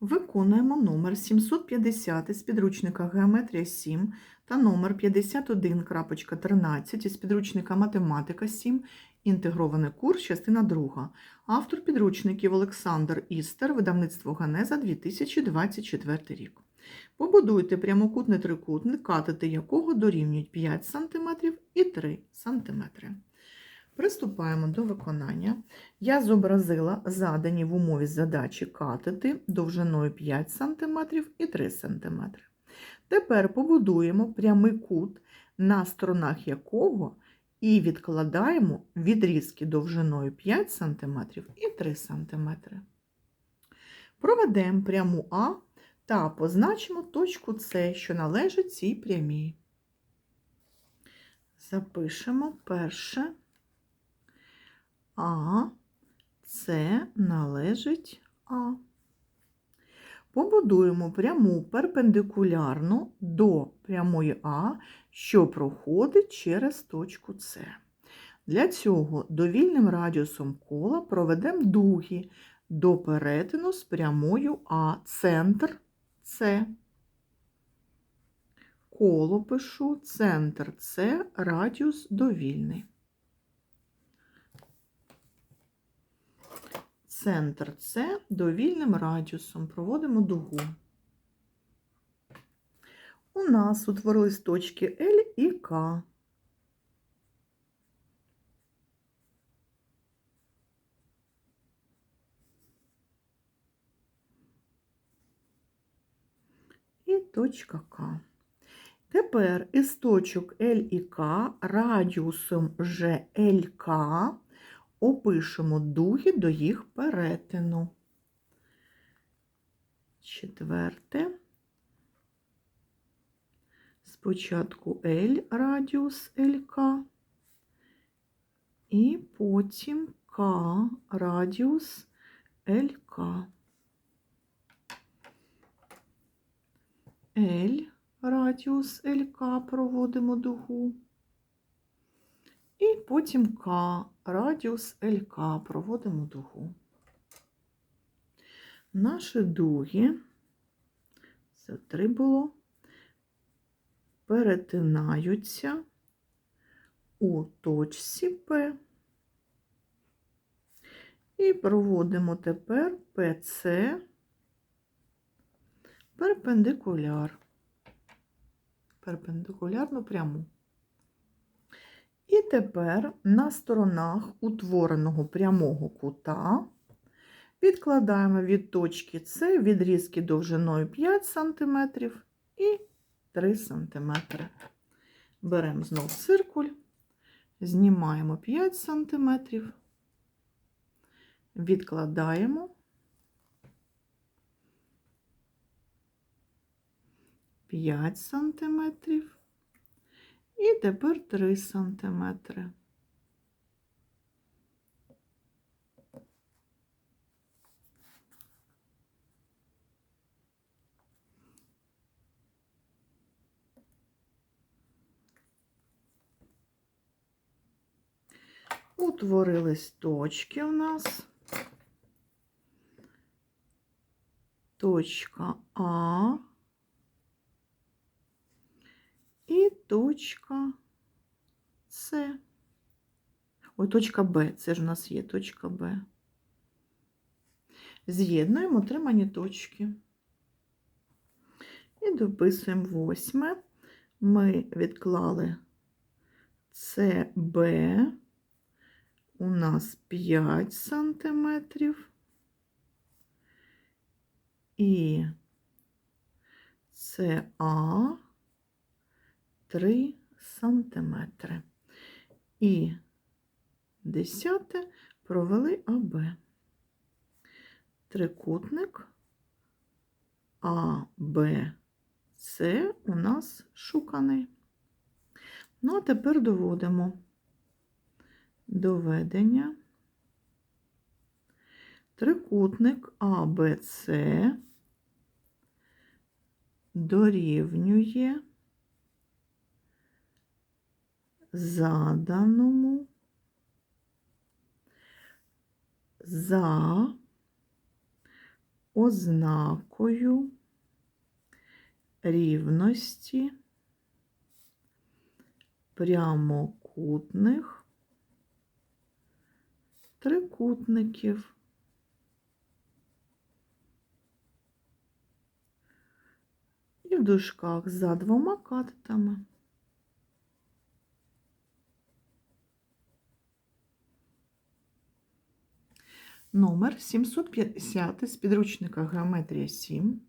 Виконуємо номер 750 із підручника Геометрія 7 та номер 51.13 із підручника Математика 7, інтегрований курс, частина 2. Автор підручників Олександр Істер, видавництво Ганеза 2024 рік. Побудуйте прямокутний трикутник, катети якого дорівнюють 5 см і 3 см. Приступаємо до виконання. Я зобразила задані в умові задачі катети довжиною 5 см і 3 см. Тепер побудуємо прямий кут, на сторонах якого і відкладаємо відрізки довжиною 5 см і 3 см. Проведемо пряму А та позначимо точку С, що належить цій прямій. Запишемо перше. А, це належить А. Побудуємо пряму перпендикулярну до прямої А, що проходить через точку С. Для цього довільним радіусом кола проведемо дуги до перетину з прямою А, центр С. Коло пишу, центр С, радіус довільний. Центр С довільним радіусом проводимо дугу. У нас утворились точки L і К. І точка К. Тепер із точок L і К радіусом ЖЛК опишемо дуги до їх перетину. Четверте. Спочатку L радіус ЛК, і потім К радіус ЛК. L радіус ЛК проводимо дугу. Потім К, радіус ЛК, проводимо дугу. Наші дуги, це три було, перетинаються у точці П. І проводимо тепер ПЦ перпендикуляр, перпендикулярну пряму. І тепер на сторонах утвореного прямого кута відкладаємо від точки С відрізки довжиною 5 см і 3 см. Беремо знов циркуль, знімаємо 5 см, відкладаємо 5 сантиметрів. І тепер 3 сантиметри. Утворились точки у нас. Точка А. І точка С. Ой, точка Б. Це ж у нас є точка Б. З'єднуємо отримані точки. І дописуємо восьме. Ми відклали СБ. У нас 5 сантиметрів. І СА 3 сантиметри. І десяте провели АБ. Трикутник АБЦ у нас шуканий. Ну, а тепер доводимо доведення. Трикутник АБЦ дорівнює заданому за ознакою рівності прямокутних трикутників. І в дужках за двома катетами. Номер 750 з підручника Геометрія 7